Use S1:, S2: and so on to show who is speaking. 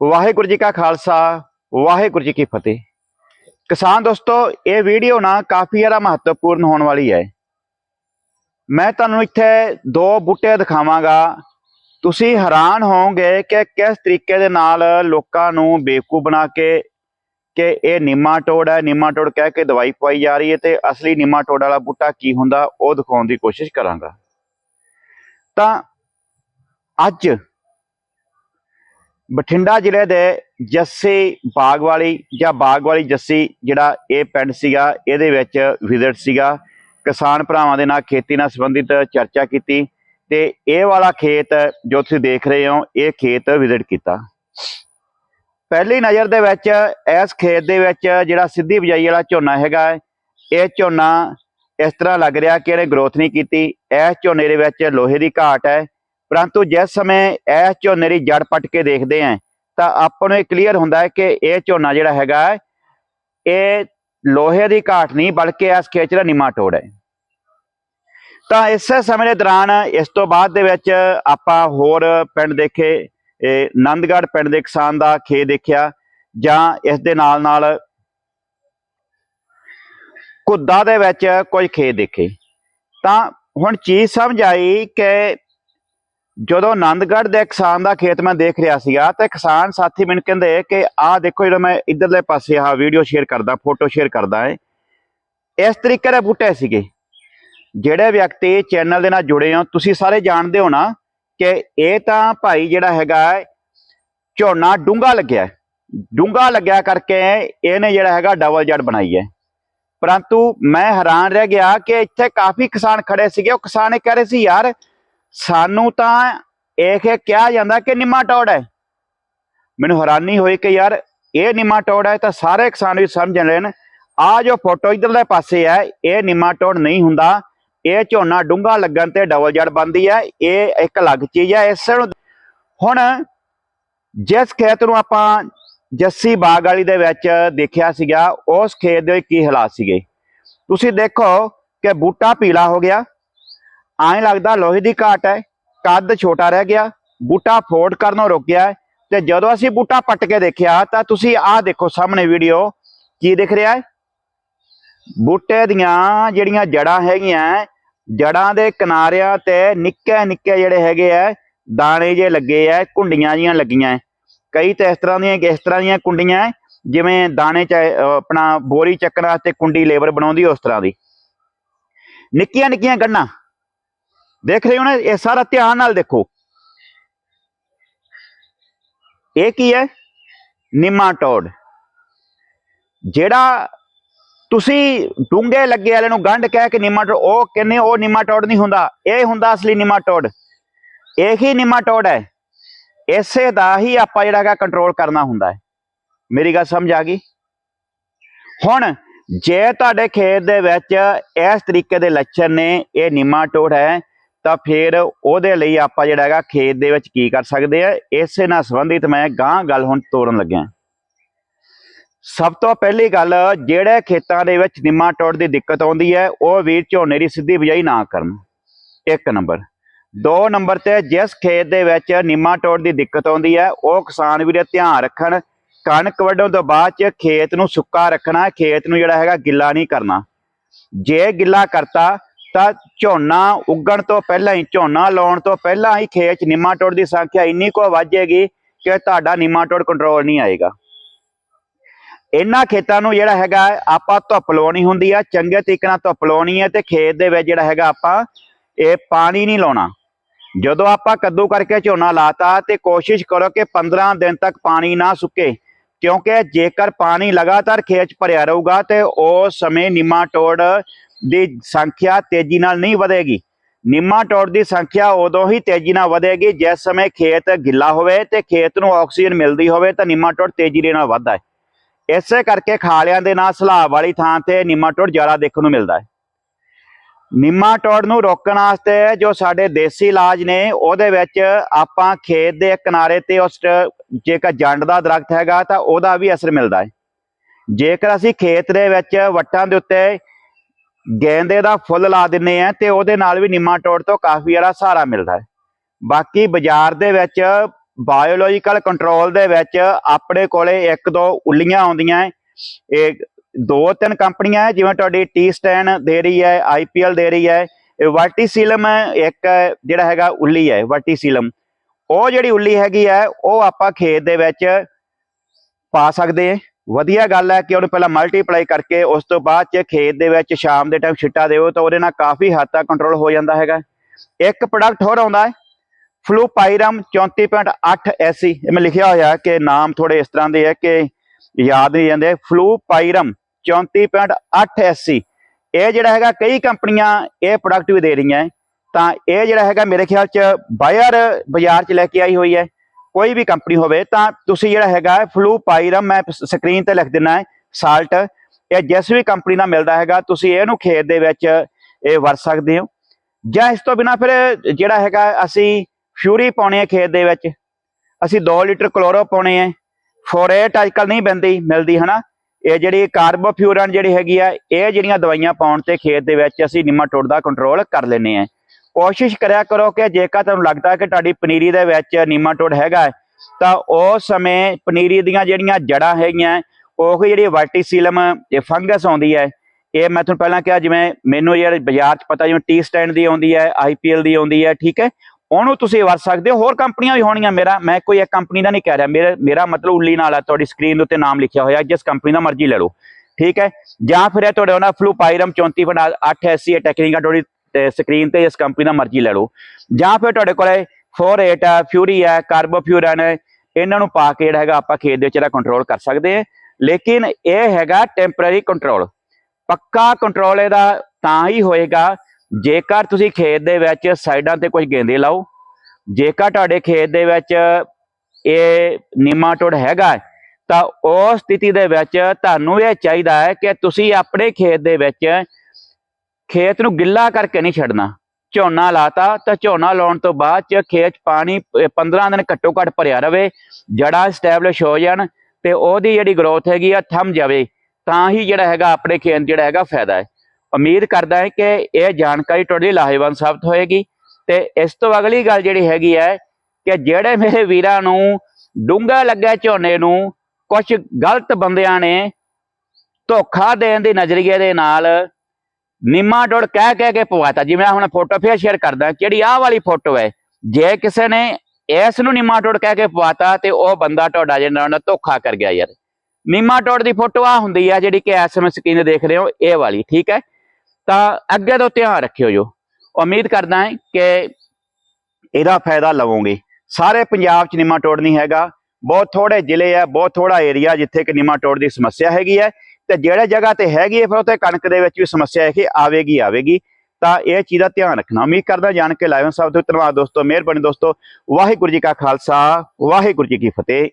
S1: ਵਾਹਿਗੁਰੂ ਜੀ ਕਾ ਖਾਲਸਾ, ਵਾਹਿਗੁਰੂ ਜੀ ਕੀ ਫਤਿਹ। ਕਿਸਾਨ ਦੋਸਤੋ, ਇਹ ਵੀਡੀਓ ਨਾ ਕਾਫੀ ਜ਼ਿਆਦਾ ਮਹੱਤਵਪੂਰਨ ਹੋਣ ਵਾਲੀ ਹੈ। ਮੈਂ ਤੁਹਾਨੂੰ ਇੱਥੇ ਦੋ ਬੂਟੇ ਦਿਖਾਵਾਂਗਾ। ਤੁਸੀਂ ਹੈਰਾਨ ਹੋਵੋਗੇ ਕਿ ਕਿਸ ਤਰੀਕੇ ਦੇ ਨਾਲ ਲੋਕਾਂ ਨੂੰ ਬੇਵਕੂ ਬਣਾ ਕੇ ਕਿ ਇਹ ਨਿਮਾਟੋਡ ਹੈ ਨਿਮਾਟੋਡ ਕਹਿ ਕੇ ਦਵਾਈ ਪਵਾਈ ਜਾ ਰਹੀ ਹੈ ਤੇ ਅਸਲੀ ਨਿਮਾਟੋਡ ਵਾਲਾ ਬੂਟਾ ਕੀ ਹੁੰਦਾ, ਉਹ ਦਿਖਾਉਣ ਦੀ ਕੋਸ਼ਿਸ਼ ਕਰਾਂਗਾ। ਤਾਂ ਅੱਜ ਬਠਿੰਡਾ ਜ਼ਿਲ੍ਹੇ ਦੇ ਜੱਸੀ ਬਾਗ ਵਾਲੀ ਜਾਂ ਬਾਗ ਵਾਲੀ ਜੱਸੀ ਜਿਹੜਾ ਇਹ ਪਿੰਡ ਸੀਗਾ, ਇਹਦੇ ਵਿੱਚ ਵਿਜ਼ਿਟ ਸੀਗਾ। ਕਿਸਾਨ ਭਰਾਵਾਂ ਦੇ ਨਾਲ ਖੇਤੀ ਨਾਲ ਸੰਬੰਧਿਤ ਚਰਚਾ ਕੀਤੀ ਤੇ ਇਹ ਵਾਲਾ ਖੇਤ ਜੋ ਤੁਸੀਂ ਦੇਖ ਰਹੇ ਹੋ, ਇਹ ਖੇਤ ਵਿਜ਼ਿਟ ਕੀਤਾ। ਪਹਿਲੀ ਨਜ਼ਰ ਦੇ ਵਿੱਚ ਇਸ ਖੇਤ ਦੇ ਵਿੱਚ ਜਿਹੜਾ ਸਿੱਧੀ ਬਿਜਾਈ ਵਾਲਾ ਝੋਨਾ ਹੈਗਾ, ਇਹ ਝੋਨਾ ਇਸ ਤਰ੍ਹਾਂ ਲੱਗ ਰਿਹਾ ਕਿ ਇਹਨੇ ਗਰੋਥ ਨਹੀਂ ਕੀਤੀ। ਇਸ ਝੋਨੇ ਦੇ ਵਿੱਚ ਲੋਹੇ ਦੀ ਘਾਟ ਹੈ। ਪਰੰਤੂ ਜਿਸ ਸਮੇਂ ਇਸ ਝੋਨੇ ਦੀ ਜੜ ਪੱਟ ਕੇ ਦੇਖਦੇ ਆਂ ਤਾਂ ਆਪਾਂ ਨੂੰ ਇਹ ਕਲੀਅਰ ਹੁੰਦਾ ਹੈ ਕਿ ਇਹ ਝੋਨਾ ਜਿਹੜਾ ਹੈਗਾ, ਇਹ ਲੋਹੇ ਦੀ ਘਾਟ ਨਹੀਂ, ਬਲਕਿ ਇਸ ਖੇਤ ਦਾ ਨਿਮਾਟੋਡ ਹੈ। ਤਾਂ ਇਸੇ ਸਮੇਂ ਦੇ ਦੌਰਾਨ ਇਸ ਤੋਂ ਬਾਅਦ ਦੇ ਵਿੱਚ ਆਪਾਂ ਹੋਰ ਪਿੰਡ ਦੇਖੇ, ਇਹ ਨੰਦਗੜ੍ਹ ਪਿੰਡ ਦੇ ਕਿਸਾਨ ਦਾ ਖੇਤ ਦੇਖਿਆ, ਜਾਂ ਇਸ ਦੇ ਨਾਲ ਨਾਲ ਕੁੱਦਾ ਦੇ ਵਿੱਚ ਕੁਝ ਖੇਤ ਦੇਖੇ। ਤਾਂ ਹੁਣ ਚੀਜ਼ ਸਮਝ ਆਈ ਕਿ ਜਦੋਂ ਆਨੰਦਗੜ੍ਹ ਦੇ ਕਿਸਾਨ ਦਾ ਖੇਤ ਮੈਂ ਦੇਖ ਰਿਹਾ ਸੀਗਾ, ਤੇ ਕਿਸਾਨ ਸਾਥੀ ਮੈਨੂੰ ਕਹਿੰਦੇ ਕਿ ਆਹ ਦੇਖੋ ਜਿਹੜਾ ਮੈਂ ਇਧਰਲੇ ਪਾਸੇ ਆਹ ਵੀਡੀਓ ਸ਼ੇਅਰ ਕਰਦਾ ਫੋਟੋ ਸ਼ੇਅਰ ਕਰਦਾ ਹੈ ਇਸ ਤਰੀਕੇ ਦੇ ਬੂਟੇ ਸੀਗੇ। ਜਿਹੜੇ ਵਿਅਕਤੀ ਚੈਨਲ ਦੇ ਨਾਲ ਜੁੜੇ ਹੋ, ਤੁਸੀਂ ਸਾਰੇ ਜਾਣਦੇ ਹੋ ਨਾ ਕਿ ਇਹ ਤਾਂ ਭਾਈ ਜਿਹੜਾ ਹੈਗਾ ਝੋਨਾ ਡੂੰਗਾ ਲੱਗਿਆ ਹੈ। ਡੂੰਗਾ ਲੱਗਿਆ ਕਰਕੇ ਇਹਨੇ ਜਿਹੜਾ ਹੈਗਾ ਡਬਲ ਜੜ ਬਣਾਈ ਹੈ ਪਰੰਤੂ ਮੈਂ ਹੈਰਾਨ ਰਹਿ ਗਿਆ ਕਿ ਇੱਥੇ ਕਾਫੀ ਕਿਸਾਨ ਖੜੇ ਸੀਗੇ। ਉਹ ਕਿਸਾਨ ਇਹ ਕਹਿ ਰਹੇ ਸੀ, ਯਾਰ ਸਾਨੂੰ ਤਾਂ ਇਹ ਕਿਹਾ ਜਾਂਦਾ ਕਿ ਨਿਮਾਟੋਡ ਹੈ। ਮੈਨੂੰ ਹੈਰਾਨੀ ਹੋਈ ਕਿ ਯਾਰ ਇਹ ਨਿਮਾਟੋਡ ਹੈ ਤਾਂ ਸਾਰੇ ਕਿਸਾਨ ਵੀ ਸਮਝ ਲੈਣ, ਆ ਜੋ ਫੋਟੋ ਇਧਰਲੇ ਪਾਸੇ ਹੈ, ਇਹ ਨਿਮਾਟੋਡ ਨਹੀਂ ਹੁੰਦਾ। ਇਹ ਝੋਨਾ ਡੂੰਗਾ ਲੱਗਣ ਤੇ ਡਬਲ ਜੜ ਬਣਦੀ ਹੈ, ਇਹ ਇੱਕ ਅਲੱਗ ਚੀਜ਼ ਹੈ, ਇਸ ਨੂੰ ਹੁਣ ਜਿਸ ਖੇਤ ਨੂੰ ਆਪਾਂ ਜੱਸੀ ਬਾਗ ਵਾਲੀ ਦੇ ਵਿੱਚ ਦੇਖਿਆ ਸੀਗਾ, ਉਸ ਖੇਤ ਦੇ ਕੀ ਹਾਲਾਤ ਸੀਗੇ। ਤੁਸੀਂ ਦੇਖੋ ਕਿ ਬੂਟਾ ਪੀਲਾ ਹੋ ਗਿਆ ਐਂ ਲੱਗਦਾ ਲੋਹੇ ਦੀ ਘਾਟ ਹੈ ਕੱਦ ਛੋਟਾ ਰਹਿ ਗਿਆ ਬੂਟਾ ਫੋੜ ਕਰਨੋਂ ਰੁਕ ਗਿਆ ਹੈ, ਤੇ ਜਦੋਂ ਅਸੀਂ ਬੂਟਾ ਪੱਟ ਕੇ ਦੇਖਿਆ ਤਾਂ ਤੁਸੀਂ ਆਹ ਦੇਖੋ ਸਾਹਮਣੇ ਵੀਡੀਓ ਕੀ ਦਿਖ ਰਿਹਾ ਹੈ ਬੂਟੇ ਦੀਆਂ ਜਿਹੜੀਆਂ ਜੜਾਂ ਹੈਗੀਆਂ ਜੜਾਂ ਦੇ ਕਿਨਾਰਿਆਂ ਤੇ ਨਿੱਕੇ ਨਿੱਕੇ ਜਿਹੜੇ ਹੈਗੇ ਆ ਦਾਣੇ ਜੇ ਲੱਗੇ ਆ ਕੁੰਡੀਆਂ ਜੀਆਂ ਲੱਗੀਆਂ ਹੈ। ਕਈ ਤਾਂ ਇਸ ਤਰ੍ਹਾਂ ਦੀਆਂ ਇਸ ਤਰ੍ਹਾਂ ਦੀਆਂ ਕੁੰਡੀਆਂ ਜਿਵੇਂ ਦਾਣੇ ਚ ਆਪਣਾ ਬੋਰੀ ਚੱਕਣ ਵਾਸਤੇ ਕੁੰਡੀ ਲੇਬਰ ਬਣਾਉਂਦੀ ਉਸ ਤਰ੍ਹਾਂ ਦੀ। ਨਿੱਕੀਆਂ ਨਿੱਕੀਆਂ ਗੰਢਾਂ। ਦੇਖ ਰਹੇ ਹੋ ਨਾ, ਇਹ ਸਾਰਾ ਧਿਆਨ ਨਾਲ ਦੇਖੋ। ਇਹ ਕੀ ਹੈ? ਨਿਮਾਟੋਡ। ਜਿਹੜਾ ਤੁਸੀਂ ਡੂੰਗੇ ਲੱਗੇ ਵਾਲੇ ਨੂੰ ਗੰਢ ਕਹਿ ਕੇ ਨਿਮਾਟੋਡ, ਉਹ ਕਹਿੰਦੇ ਉਹ ਨਿਮਾਟੋਡ ਨਹੀਂ ਹੁੰਦਾ, ਇਹ ਹੁੰਦਾ ਅਸਲੀ ਨਿਮਾਟੋਡ। ਇਹੀ ਨਿਮਾਟੋਡ ਹੈ। ਇਸੇ ਦਾ ਹੀ ਆਪਾਂ ਜਿਹੜਾ ਹੈਗਾ ਕੰਟਰੋਲ ਕਰਨਾ ਹੁੰਦਾ ਹੈ। ਮੇਰੀ ਗੱਲ ਸਮਝ ਆ ਗਈ? ਹੁਣ, ਜੇ ਤੁਹਾਡੇ ਖੇਤ ਦੇ ਵਿੱਚ ਇਸ ਤਰੀਕੇ ਦੇ ਲੱਛਣ ਨੇ, ਇਹ ਨਿਮਾਟੋਡ ਹੈ ਤਾਂ ਫਿਰ ਉਹਦੇ ਲਈ ਆਪਾਂ ਜਿਹੜਾ ਹੈਗਾ ਖੇਤ ਦੇ ਵਿੱਚ ਕੀ ਕਰ ਸਕਦੇ ਆ, ਇਸੇ ਨਾਲ ਸੰਬੰਧਿਤ ਮੈਂ ਗਾਂ ਗੱਲ ਹੁਣ ਤੋਰਨ ਲੱਗਿਆ। ਸਭ ਤੋਂ ਪਹਿਲੀ ਗੱਲ, ਜਿਹੜੇ ਖੇਤਾਂ ਦੇ ਵਿੱਚ ਨਿਮਾਟੋਡ ਦੀ ਦਿੱਕਤ ਆਉਂਦੀ ਹੈ, ਉਹ ਵੀਰ ਝੋਨੇ ਦੀ ਸਿੱਧੀ ਬਿਜਾਈ ਨਾ ਕਰਨ। ਇੱਕ ਨੰਬਰ। ਦੋ ਨੰਬਰ ਤੇ ਜਿਸ ਖੇਤ ਦੇ ਵਿੱਚ ਨਿਮਾਟੋਡ ਦੀ ਦਿੱਕਤ ਆਉਂਦੀ ਹੈ, ਉਹ ਕਿਸਾਨ ਵੀਰੇ ਧਿਆਨ ਰੱਖਣ। ਕਣਕ ਵੱਢਣ ਤੋਂ ਬਾਅਦ ਚ ਖੇਤ ਨੂੰ ਸੁੱਕਾ ਰੱਖਣਾ, ਖੇਤ ਨੂੰ ਜਿਹੜਾ ਹੈਗਾ ਗਿੱਲਾ ਨਹੀਂ ਕਰਨਾ। ਜੇ ਗਿੱਲਾ ਕਰਤਾ ਤਾਂ ਝੋਨਾ ਉੱਗਣ ਤੋਂ ਪਹਿਲਾਂ ਹੀ, ਝੋਨਾ ਲਾਉਣ ਤੋਂ ਪਹਿਲਾਂ ਹੀ ਖੇਤ 'ਚ ਨਿਮਾਟੋਡ ਦੀ ਸੰਖਿਆ ਇੰਨੀ ਕੁ ਵੱਜੇਗੀ ਕਿ ਤੁਹਾਡਾ ਨਿਮਾਟੋਡ ਕੰਟਰੋਲ ਨਹੀਂ ਆਏਗਾ। ਇਹਨਾਂ ਖੇਤਾਂ ਨੂੰ ਜਿਹੜਾ ਹੈਗਾ ਆਪਾਂ ਧੁੱਪ ਲਾਉਣੀ ਹੁੰਦੀ ਆ, ਚੰਗੇ ਤਰੀਕੇ ਨਾਲ ਧੁੱਪ ਲਾਉਣੀ ਹੈ ਤੇ ਖੇਤ ਦੇ ਵਿੱਚ ਜਿਹੜਾ ਹੈਗਾ ਆਪਾਂ ਇਹ ਪਾਣੀ ਨਹੀਂ ਲਾਉਣਾ। ਜਦੋਂ ਆਪਾਂ ਕੱਦੂ ਕਰਕੇ ਝੋਨਾ ਲਾਤਾ ਤੇ ਕੋਸ਼ਿਸ਼ ਕਰੋ ਕਿ 15 ਦਿਨ ਤੱਕ ਪਾਣੀ ਨਾ ਸੁੱਕੇ, ਕਿਉਂਕਿ ਜੇਕਰ ਪਾਣੀ ਲਗਾਤਾਰ ਖੇਤ 'ਚ ਭਰਿਆ ਰਹੂਗਾ ਤੇ ਉਸ ਸਮੇਂ ਨਿਮਾਟੋਡ ਦੀ ਸੰਖਿਆ ਤੇਜ਼ੀ ਨਾਲ ਨਹੀਂ ਵਧੇਗੀ। ਨਿਮਾਟੋਡ ਦੀ ਸੰਖਿਆ ਉਦੋਂ ਹੀ ਤੇਜ਼ੀ ਨਾਲ ਵਧੇਗੀ, ਜਿਸ ਸਮੇਂ ਖੇਤ ਗਿੱਲਾ ਹੋਵੇ ਤੇ ਖੇਤ ਨੂੰ ਆਕਸੀਜਨ ਮਿਲਦੀ ਹੋਵੇ ਤਾਂ ਨਿਮਾਟੋਡ ਤੇਜ਼ੀ ਨਾਲ ਵੱਧਦਾ ਹੈ। ਇਸੇ ਕਰਕੇ ਖਾਲਿਆਂ ਦੇ ਨਾਲ ਸਲਾਬ ਵਾਲੀ ਥਾਂ ਤੇ ਨਿਮਾਟੋਡ ਜ਼ਿਆਦਾ ਦੇਖਣ ਨੂੰ ਮਿਲਦਾ ਹੈ। ਨਿਮਾਟੋਡ ਨੂੰ ਰੋਕਣ ਵਾਸਤੇ ਜੋ ਸਾਡੇ ਦੇਸੀ ਇਲਾਜ ਨੇ, ਉਹਦੇ ਵਿੱਚ ਆਪਾਂ ਖੇਤ ਦੇ ਕਿਨਾਰੇ ਤੇ ਉਸ ਜੇਕਰ ਜੰਡ ਦਾ ਦਰਖਤ ਹੈਗਾ ਤਾਂ ਉਹਦਾ ਵੀ ਅਸਰ ਮਿਲਦਾ ਹੈ। ਜੇਕਰ ਅਸੀਂ ਖੇਤ ਦੇ ਵਿੱਚ ਵੱਟਾਂ ਦੇ ਉੱਤੇ ਗੇਂਦੇ ਦਾ ਫੁੱਲ ਲਾ ਦਿੰਨੇ ਆ ਤੇ ਉਹਦੇ ਨਾਲ ਵੀ ਨਿੰਮਾ ਨਿਮਾਟੋਡ ਤੋਂ ਕਾਫੀ ਜਿਹੜਾ ਸਹਾਰਾ ਮਿਲਦਾ ਹੈ। ਬਾਕੀ ਬਾਜ਼ਾਰ ਦੇ ਵਿੱਚ ਬਾਇਓਲੋਜੀਕਲ ਕੰਟਰੋਲ ਦੇ ਵਿੱਚ ਆਪਣੇ ਕੋਲੇ ਇੱਕ ਦੋ ਉੱਲੀਆਂ ਆਉਂਦੀਆਂ ਇਹ ਦੋ ਤਿੰਨ ਕੰਪਨੀਆਂ ਹੈ, ਜਿਵੇਂ ਤੁਹਾਡੀ ਟੀ ਸਟੈਨ ਦੇ ਰਹੀ ਹੈ ਆਈਪੀਐਲ ਦੇ ਰਹੀ ਹੈ, ਇਹ ਵਰਟੀਸੀਲਮ ਇੱਕ ਜਿਹੜਾ ਹੈਗਾ ਉੱਲੀ ਹੈ ਵਰਟੀਸੀਲਮ ਉਹ ਜਿਹੜੀ ਉੱਲੀ ਹੈਗੀ ਹੈ, ਉਹ ਆਪਾਂ ਖੇਤ ਦੇ ਵਿੱਚ ਪਾ ਸਕਦੇ ਹਾਂ। ਵਧੀਆ ਗੱਲ ਹੈ ਕਿ ਉਹਨੂੰ ਪਹਿਲਾਂ ਮਲਟੀਪਲਾਈ ਕਰਕੇ ਉਸ ਤੋਂ ਬਾਅਦ ਚ ਖੇਤ ਦੇ ਵਿੱਚ ਸ਼ਾਮ ਦੇ ਟਾਈਮ ਛਿੱਟਾ ਦਿਓ ਤਾਂ ਉਹਦੇ ਨਾਲ ਕਾਫੀ ਹੱਦ ਤੱਕ ਕੰਟਰੋਲ ਹੋ ਜਾਂਦਾ ਹੈਗਾ। ਇੱਕ ਪ੍ਰੋਡਕਟ ਹੋਰ ਆਉਂਦਾ ਹੈ ਫਲੂਪਾਈਰਮ 34.8 ਐਸੀ ਇਹ ਮੈਂ ਲਿਖਿਆ ਹੋਇਆ ਕਿ ਨਾਮ ਥੋੜੇ ਇਸ ਤਰ੍ਹਾਂ ਦੇ ਹੈ ਕਿ ਯਾਦ ਨਹੀਂ ਜਾਂਦੇ ਫਲੂਪਾਈਰਮ 34.8 ਐਸੀ ਇਹ ਜਿਹੜਾ ਹੈਗਾ ਕਈ ਕੰਪਨੀਆਂ ਇਹ ਪ੍ਰੋਡਕਟ ਵੀ ਦੇ ਰਹੀਆਂ ਤਾਂ ਇਹ ਜਿਹੜਾ ਹੈਗਾ ਮੇਰੇ ਖਿਆਲ ਚ ਬਾਇਰ ਬਾਜ਼ਾਰ ਚ ਲੈ ਕੇ ਆਈ ਹੋਈ ਹੈ। ਕੋਈ ਵੀ ਕੰਪਨੀ ਹੋਵੇ, ਤਾਂ ਤੁਸੀਂ ਜਿਹੜਾ ਹੈਗਾ ਫਲੂ ਪਾਈਰਮ ਮੈਂ ਸਕਰੀਨ ਤੇ ਲਿਖ ਦਿੰਨਾ ਹੈ ਸਾਲਟ ਇਹ ਜਿਸ ਵੀ ਕੰਪਨੀ ਦਾ ਮਿਲਦਾ ਹੈਗਾ, ਤੁਸੀਂ ਇਹਨੂੰ ਖੇਤ ਦੇ ਵਿੱਚ ਇਹ ਵਰਤ ਸਕਦੇ ਹੋ। ਜਾਂ ਇਸ ਤੋਂ ਬਿਨਾ ਫਿਰ ਜਿਹੜਾ ਹੈਗਾ, ਅਸੀਂ ਫਿਊਰੀ ਪਾਉਣੇ ਆ ਖੇਤ ਦੇ ਵਿੱਚ। ਅਸੀਂ 2 ਲੀਟਰ ਕਲੋਰੋ ਪਾਉਣੇ ਆ। ਫੋਰੇਟ ਅੱਜਕੱਲ ਨਹੀਂ ਬੰਦੀ ਮਿਲਦੀ ਹਨਾ। ਇਹ ਜਿਹੜੀ ਕਾਰਬੋਫਿਊਰਨ ਜਿਹੜੀ ਹੈਗੀ ਆ, ਇਹ ਜਿਹੜੀਆਂ ਦਵਾਈਆਂ ਪਾਉਣ ਤੇ ਖੇਤ ਦੇ ਵਿੱਚ ਅਸੀਂ ਨਿਮਾਟੋਡ ਦਾ ਕੰਟਰੋਲ ਕਰ ਲੈਨੇ ਆ। ਕੋਸ਼ਿਸ਼ ਕਰਿਆ ਕਰੋ ਕਿ ਜੇਕਰ ਤੁਹਾਨੂੰ ਲੱਗਦਾ ਕਿ ਤੁਹਾਡੀ ਪਨੀਰੀ ਦੇ ਵਿੱਚ ਨਿਮਾਟੋਡ ਹੈਗਾ ਤਾਂ ਉਸ ਸਮੇਂ ਪਨੀਰੀ ਦੀਆਂ ਜਿਹੜੀਆਂ ਜੜਾਂ ਹੈਗੀਆਂ ਉਹ ਜਿਹੜੀ ਵਰਟੀਸੀਲਮ ਇਹ ਫੰਗਸ ਆਉਂਦੀ ਹੈ, ਇਹ ਮੈਂ ਤੁਹਾਨੂੰ ਪਹਿਲਾਂ ਕਿਹਾ ਜਿਵੇਂ ਮੈਨੂੰ ਯਾਰ ਬਾਜ਼ਾਰ 'ਚ ਪਤਾ ਜਿਵੇਂ ਟੀ ਸਟੈਂਡ ਦੀ ਆਉਂਦੀ ਹੈ ਆਈਪੀਐਲ ਦੀ ਆਉਂਦੀ ਹੈ, ਠੀਕ ਹੈ, ਉਹਨੂੰ ਤੁਸੀਂ ਵਰਤ ਸਕਦੇ ਹੋ, ਹੋਰ ਕੰਪਨੀਆਂ ਵੀ ਹੋਣਗੀਆਂ ਮੇਰਾ, ਮੈਂ ਕੋਈ ਇੱਕ ਕੰਪਨੀ ਦਾ ਨਹੀਂ ਕਹਿ ਰਿਹਾ, ਮੇਰਾ ਮੇਰਾ ਮਤਲਬ ਉੱਲੀ ਨਾਲ ਹੈ, ਤੁਹਾਡੀ ਸਕਰੀਨ ਦੇ ਉੱਤੇ ਨਾਮ ਲਿਖਿਆ ਹੋਇਆ, ਜਿਸ ਕੰਪਨੀ ਦਾ ਮਰਜ਼ੀ ਲੈ ਲਓ, ਠੀਕ ਹੈ, ਜਾਂ ਫਿਰ ਇਹ ਤੁਹਾਡੇ ਉਹਨਾਂ ਫਲੂਪਾਈਰਮ 34.8 ਐਸਸੀ ਹੈ ਟੈਕਨੀਕਾ ਤੁਹਾਡੀ ਸਕਰੀਨ ਤੇ ਇਸ ਕੰਪਨੀ ਦਾ ਮਰਜ਼ੀ ਲੈ ਲਓ। ਜਾਂ ਫਿਰ ਤੁਹਾਡੇ ਕੋਲੇ 48 ਹੈ ਫਿਊਰੀ ਹੈ ਕਾਰਬੋਫਿਊਰਨ ਹੈ, ਇਹਨਾਂ ਨੂੰ ਪਾ ਕੇ ਜਿਹੜਾ ਹੈਗਾ ਆਪਾਂ ਖੇਤ ਦੇ ਵਿੱਚ ਇਹਦਾ ਕੰਟਰੋਲ ਕਰ ਸਕਦੇ ਹਾਂ। ਲੇਕਿਨ ਇਹ ਹੈਗਾ ਟੈਂਪਰੇਰੀ ਕੰਟਰੋਲ ਪੱਕਾ ਕੰਟਰੋਲ ਇਹਦਾ ਤਾਂ ਹੀ ਹੋਏਗਾ ਜੇਕਰ ਤੁਸੀਂ ਖੇਤ ਦੇ ਵਿੱਚ ਸਾਈਡਾਂ ਤੇ ਕੁਝ ਗੇਂਦੇ ਲਾਓ। ਜੇਕਰ ਤੁਹਾਡੇ ਖੇਤ ਦੇ ਵਿੱਚ ਇਹ ਨਿਮਾਟੋਡ ਹੈਗਾ, ਤਾਂ ਉਸ ਸਥਿਤੀ ਦੇ ਵਿੱਚ ਤੁਹਾਨੂੰ ਇਹ ਚਾਹੀਦਾ ਹੈ ਕਿ ਤੁਸੀਂ ਆਪਣੇ ਖੇਤ ਦੇ ਵਿੱਚ ਖੇਤ ਨੂੰ ਗਿੱਲਾ ਕਰਕੇ ਨਹੀਂ ਛੱਡਣਾ। ਝੋਨਾ ਲਾਤਾ ਤਾਂ ਝੋਨਾ ਲਾਉਣ ਤੋਂ ਬਾਅਦ ਚ ਖੇਤ 'ਚ ਪਾਣੀ, ਅਹ 15 ਦਿਨ ਘੱਟੋ ਘੱਟ ਭਰਿਆ ਰਵੇ ਜੜਾਂ ਸਟੈਬਲਿਸ਼ ਹੋ ਜਾਣ ਤੇ ਉਹਦੀ ਜਿਹੜੀ ਗਰੋਥ ਹੈਗੀ ਆ ਥੰਮ ਜਾਵੇ, ਤਾਂ ਹੀ ਜਿਹੜਾ ਹੈਗਾ ਆਪਣੇ ਖੇਤ ਜਿਹੜਾ ਹੈਗਾ ਫਾਇਦਾ ਹੈ। ਉਮੀਦ ਕਰਦਾ ਹੈ ਕਿ ਇਹ ਜਾਣਕਾਰੀ ਤੁਹਾਡੇ ਲਈ ਲਾਹੇਵੰਦ ਸਾਬਤ ਹੋਏਗੀ ਤੇ ਇਸ ਤੋਂ ਅਗਲੀ ਗੱਲ ਜਿਹੜੀ ਹੈਗੀ ਹੈ ਕਿ ਜਿਹੜੇ ਮੇਰੇ ਵੀਰਾਂ ਨੂੰ ਡੂੰਘਾ ਲੱਗਿਆ ਝੋਨੇ ਨੂੰ ਕੁਝ ਗਲਤ ਬੰਦਿਆਂ ਨੇ ਧੋਖਾ ਦੇਣ ਦੇ ਨਜ਼ਰੀਏ ਦੇ ਨਾਲ ਨਿਮਾਟੋਡ ਕਹਿ ਕਹਿ ਕੇ ਪਵਾਤਾ। ਜਿਵੇਂ ਹੁਣ ਫੋਟੋ ਫੇਰ ਸ਼ੇਅਰ ਕਰਦਾ ਜਿਹੜੀ ਆਹ ਵਾਲੀ ਫੋਟੋ ਹੈ? ਜੇ ਕਿਸੇ ਨੇ ਇਸ ਨੂੰ ਨਿਮਾਟੋਡ ਕਹਿ ਕੇ ਪਵਾਤਾ, ਤੇ ਉਹ ਬੰਦਾ ਤੁਹਾਡਾ ਜਿਹੜਾ ਨਾ ਧੋਖਾ ਕਰ ਗਿਆ ਯਾਰ। ਨਿਮਾਟੋਡ ਦੀ ਫੋਟੋ ਆ ਹੁੰਦੀ ਆ, ਜਿਹੜੀ ਕਿ ਐਸਐਮਐਸ ਸਕਰੀਨ ਦੇਖ ਰਹੇ ਹੋ, ਇਹ ਵਾਲੀ, ਠੀਕ ਹੈ? ਤਾਂ ਅੱਗੇ ਤੋਂ ਧਿਆਨ ਰੱਖਿਓ ਜੋ। ਉਮੀਦ ਕਰਦਾ ਹਾਂ ਕਿ ਇਹਦਾ ਫਾਇਦਾ ਲਵੋਗੇ। ਸਾਰੇ ਪੰਜਾਬ 'ਚ ਨਿਮਾਟੋਡ ਨਹੀਂ ਹੈਗਾ। ਬਹੁਤ ਥੋੜੇ ਜ਼ਿਲ੍ਹੇ ਆ, ਬਹੁਤ ਥੋੜਾ ਏਰੀਆ ਜਿੱਥੇ ਕਿ ਨਿਮਾਟੋਡ ਦੀ ਸਮੱਸਿਆ ਹੈਗੀ ਹੈ। ਤੇ ਜਿਹੜੇ ਜਗ੍ਹਾ ਤੇ ਹੈਗੀ ਹੈ, ਫਿਰ ਉੱਥੇ ਕਣਕ ਦੇ ਵਿੱਚ ਵੀ ਸਮੱਸਿਆ ਹੈ ਕਿ ਆਵੇਗੀ ਆਵੇਗੀ। ਤਾਂ ਇਹ ਚੀਜ਼ ਦਾ ਧਿਆਨ ਰੱਖਣਾ। ਉਮੀਦ ਕਰਦਾ ਜਾਣ ਕੇ ਲਾਇਵਨ ਸਾਹਿਬ ਤੋਂ ਧੰਨਵਾਦ ਦੋਸਤੋ, ਮਿਹਰਬਾਨੀ ਦੋਸਤੋ। ਵਾਹਿਗੁਰੂ ਜੀ ਕਾ ਖਾਲਸਾ, ਵਾਹਿਗੁਰੂ ਜੀ ਕੀ ਫਤਿਹ।